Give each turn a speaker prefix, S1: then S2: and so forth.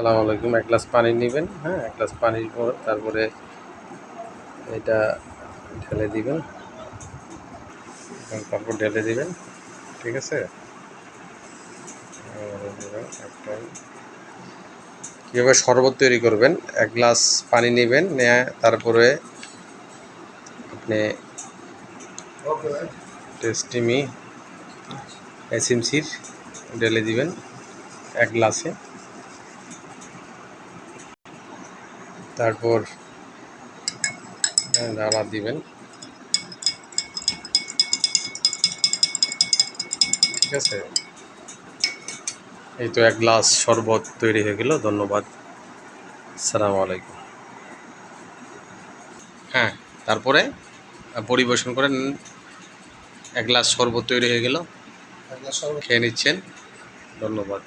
S1: সালাম আলাইকুম। এক গ্লাস পানি নেবেন হ্যাঁ এক গ্লাস পানির পর তারপরে এটা ঢেলে দিবেন। তারপর ঢেলে দিবেন, ঠিক আছে? কীভাবে শরবত তৈরি করবেন? এক গ্লাস পানি নেবেন, নেয়া তারপরে আপনি টেস্টিমি এসিমসির ঢেলে দিবেন এক গ্লাসে। তারপর দাঁড়া দিবেন। ঠিক আছে? এই তো এক গ্লাস শরবত তৈরি হয়ে গেল ধন্যবাদ। সালাম আলাইকুম। হ্যাঁ তারপরে পরিবেশন করেন। এক গ্লাস শরবত তৈরি হয়ে গেল। খেয়ে নিচ্ছেন। ধন্যবাদ।